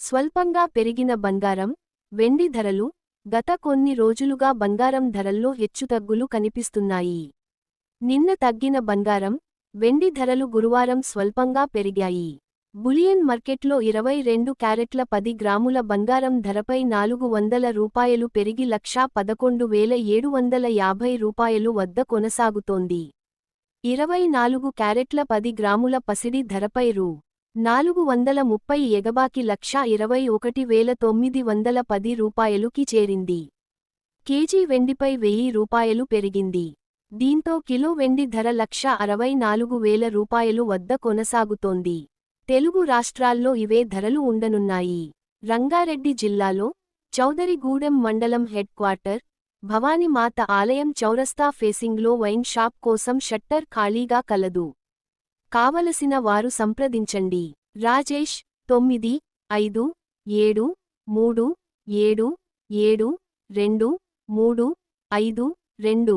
స్వల్పంగా పెరిగిన బంగారం వెండి ధరలు గత కొన్ని రోజులుగా బంగారం ధరల్లో హెచ్చుతగ్గులు కనిపిస్తున్నాయి. నిన్న తగ్గిన బంగారం వెండి ధరలు గురువారం స్వల్పంగా పెరిగాయి. బులియన్ మార్కెట్లో ఇరవై రెండు క్యారెట్ల పది గ్రాముల బంగారం ధరపై నాలుగు వందల రూపాయలు పెరిగి లక్షా పదకొండు వేల ఏడు వందల యాభై రూపాయలు వద్ద కొనసాగుతోంది. ఇరవై నాలుగు క్యారెట్ల పది గ్రాముల పసిడి ధరపై రూ. నాలుగు వందల ముప్పై ఎగబాకి లక్షా ఇరవై ఒకటి వేల తొమ్మిది వందల పది రూపాయలుకి చేరింది. కేజీ వెండిపై వెయ్యి రూపాయలు పెరిగింది. దీంతో కిలో వెండి ధర లక్ష అరవై నాలుగు వేల రూపాయలు వద్ద కొనసాగుతోంది. తెలుగు రాష్ట్రాల్లో ఇవే ధరలు ఉండనున్నాయి. రంగారెడ్డి జిల్లాలో చౌదరిగూడెం మండలం హెడ్ క్వార్టర్ భవానీమాత ఆలయం చౌరస్తా ఫేసింగ్లో వైన్ షాప్ కోసం షట్టర్ ఖాళీగా కలదు. కావలసిన వారు సంప్రదించండి. రాజేష్ తొమ్మిది ఐదు ఏడు మూడు ఏడు ఏడు రెండు మూడు ఐదు రెండు.